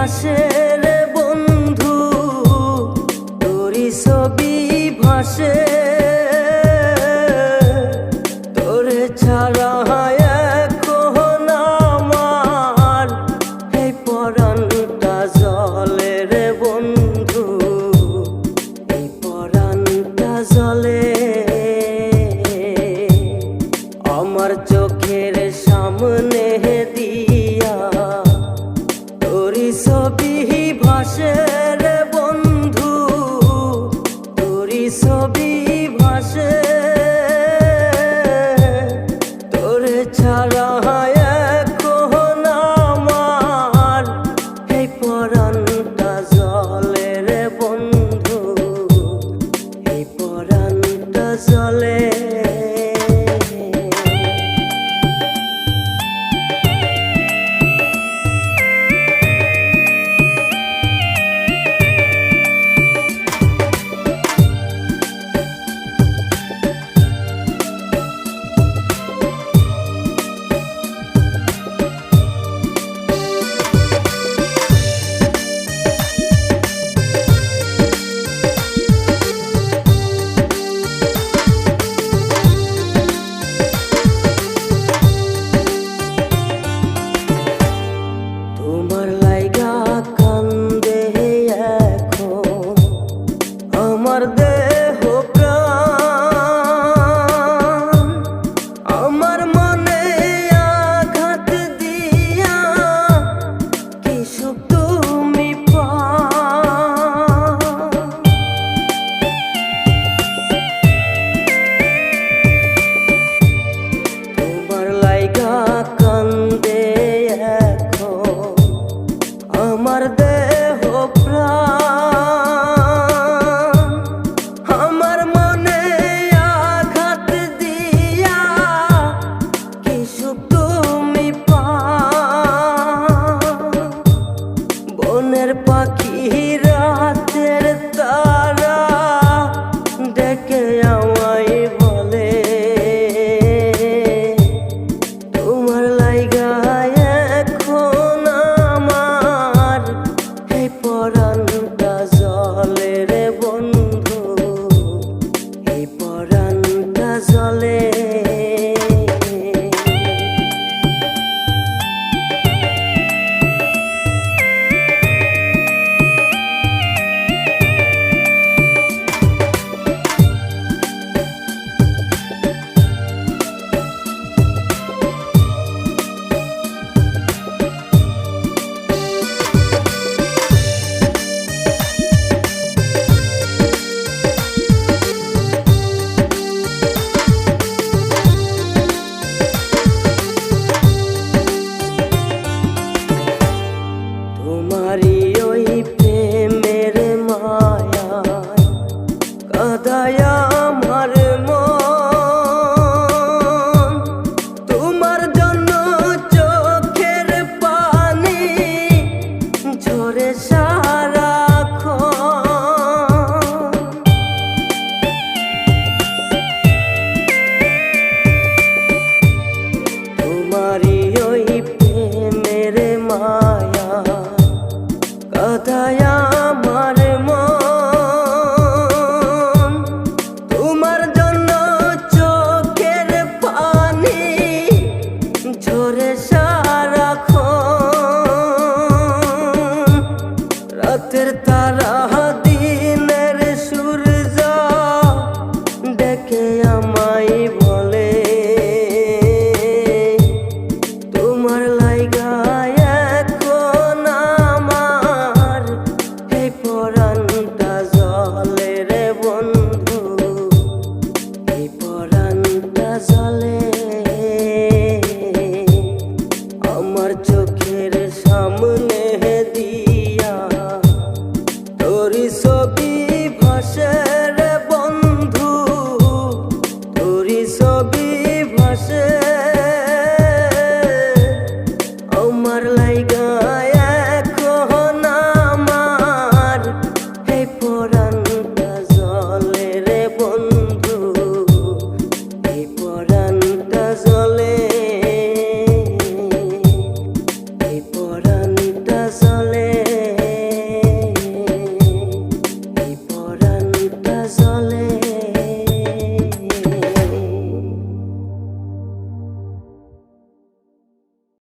ভাসে বন্ধু তোরি ছবি ভাসে। você. আমার দেশ। মনের পাখি রাতের তারা দেখে আমায় বলে, তোমার লাইগায় এখন আমার এই পরাণটা জলের বন্ধু এই পরাণটা জলে